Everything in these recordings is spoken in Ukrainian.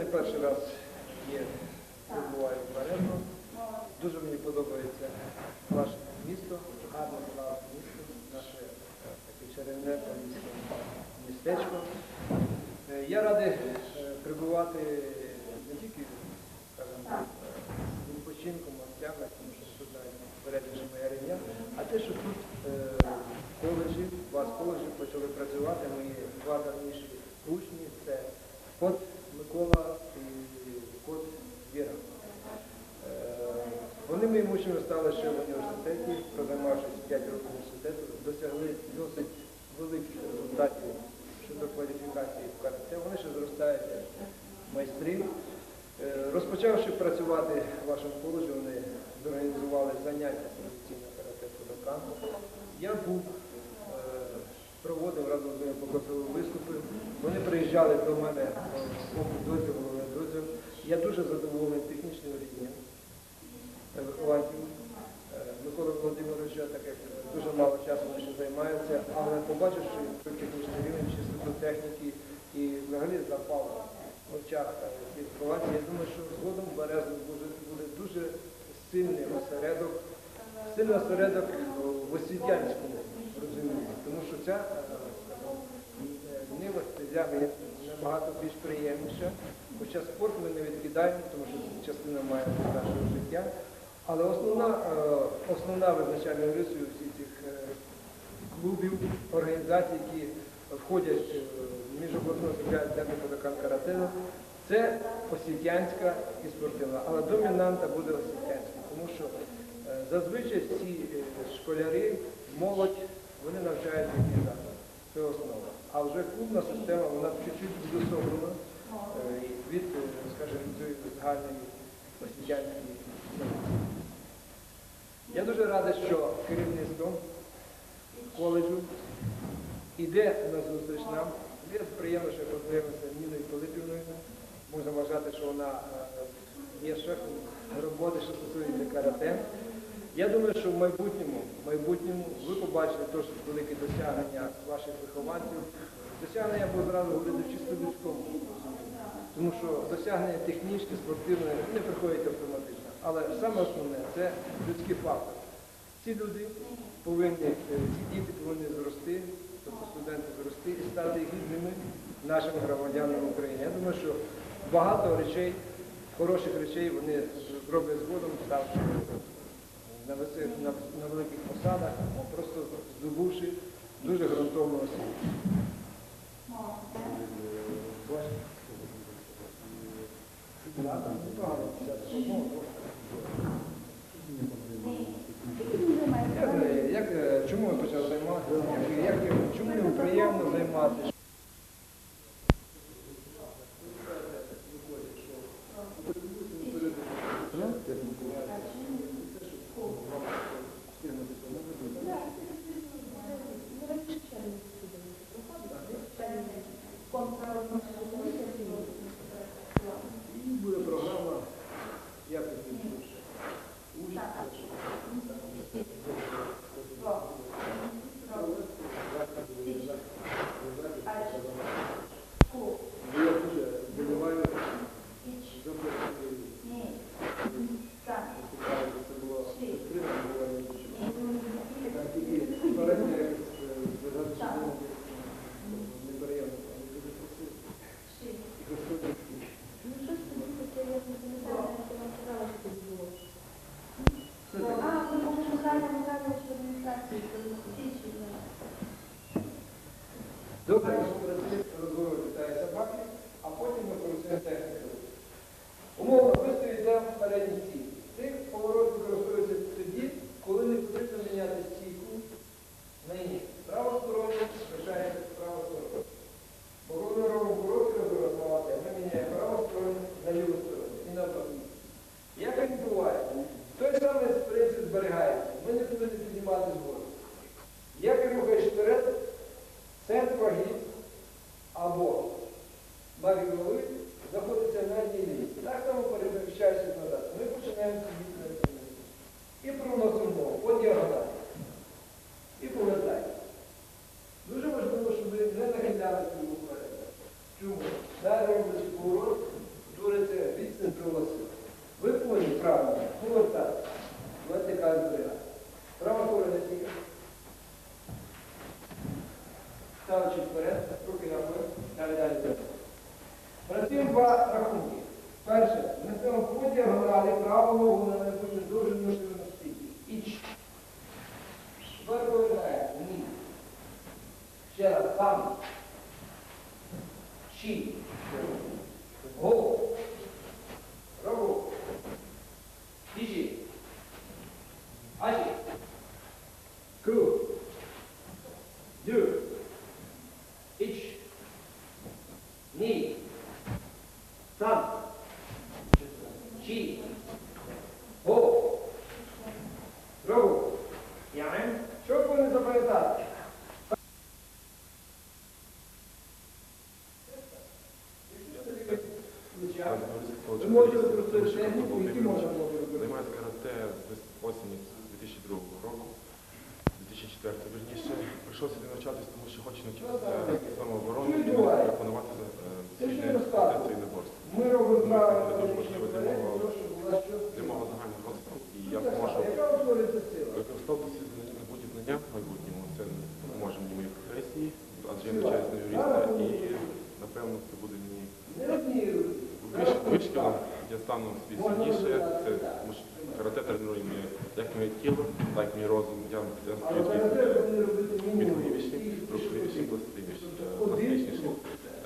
перший раз є, перебуваю в Березно. Дуже мені подобається ваше місто, гарне славне місто, наше таке чарівне місто, містечко. Е, Я радий е, прибувати не тільки, скажімо так, е, з відпочинком, гостями, тому що тут навіть передержи моя рівня, а те, що тут е, в коледжі, у вас в коледжі почали працювати мої два давніші учні, це кот Микола і кот Віра. Е, Вони моїми учнями стали ще в університеті, продамавшись 5 років університету, досягли досить великих результатів щодо кваліфікації в карате. Вони ще зростають як майстри. Е, Розпочавши працювати в вашому коледжі, вони зорганізували заняття професійного карате Кудокан. Я був, е, проводив разом з ними показові виступи. Вони приїжджали до мене в облдозі, головне дозі. Я дуже задоволений технічним рівнем е. Е, Микола Володимировича, так як дуже мало часу вони ще займаються, але побачивши той технічний рівень, чистоту техніки і взагалі запал в очах е, цих я думаю, що згодом Березно буде, буде дуже сильний осередок, сильний осередок в освітянському розумінні, тому що ця е, е, нива стезя є набагато більш приємніша, хоча спорт ми не відкидаємо, тому що це частина має нашого життя. Але основна, е, основна визначальна рисою всіх цих е, клубів, організацій, які входять е, в міжобласну асоціацію центру Кодакан Каратена, це освітянська і спортивна. Але домінанта буде освітянська, тому що зазвичай всі школяри, молодь, вони навчаються в гімназії. Це основа. А вже клубна система, вона чуть-чуть відособлена від, скажімо, загальної освітянської дуже радий, що керівництво коледжу йде на зустріч нам. Мені приємно, що познайомився з Ніною Пилипівною. Можна вважати, що вона е, є шефом роботи, що стосується карате. Я думаю, що в майбутньому, в майбутньому ви побачите теж великі досягнення ваших вихованців. Досягнення, я зразу говорити, чисто людському. Тому що досягнення технічне, спортивне не приходять автоматично. Але саме основне це людський фактор. Ці люди повинні, е, ці діти повинні зрости, тобто студенти зрости і стати гідними нашими громадянами України. Я думаю, що багато речей, хороших речей вони зроблять згодом, ставши на, високих, на, на великих посадах, просто здобувши дуже ґрунтовну освіту. Да, там непогано, 50 ну, Як, е, як, е, чому ви як, чому приємно займатися? que. Bărbările aia, în mine. Și era, bam. Și Ви можете використовувати техніку, які можна було використовувати. Займаюся карате з осені 2002 року, 2004 верніше. Прийшов сюди навчатись, тому що хочу навчитися самооборони і виконувати Це що цивільне я розказую? цей наборство. Ми робимо Це правильно, дуже технічно важливо для варіант, мого, щоб була щось. для мого загального розвитку. І Ну, я так, можу Яка утворюється сила? використовувати ці знання, набуті знання в майбутньому. Це допоможе мені в моїй професії, адже я навчаюся на юриста і напевно це буде мені Не одні. Виш- Вишкілом я стану свій сильніше, це карате тренує моє як моє тіло, так і мій розум. Я, пластичнішим, е, пластичнішим.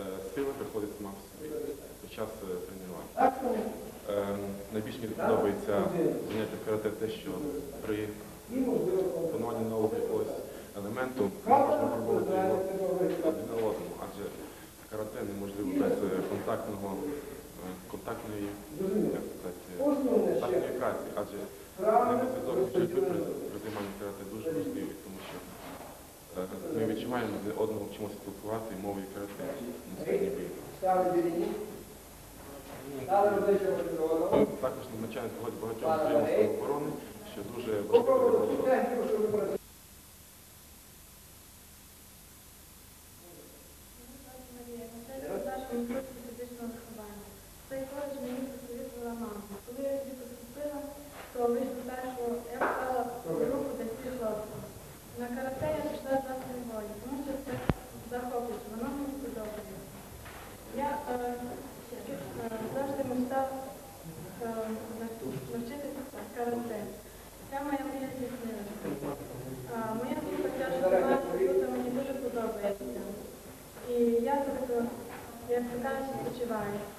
Е, Сила приходить сама в собі під час е, тренування. Так, ну, Е, Найбільше мені подобається заняття карате те, що при і нового якогось елементу Карта пробувати його один на одному, адже карате неможливо без е, контактного, контактної, як сказати, контактної праці, адже життя при, розподілено. при дуже важливі, тому що е, ми відчуваємо один одного вчимося спілкувати мовою. Ми також сьогодні багатьом прийому самооборони, що дуже важливо. На я пішла з власної волі, тому що це захоплююче, воно мені подобається. Я е, е, завжди мечтала нав- навчитися карате. Ця моя мрія. Моя тут мені дуже подобається. І я як.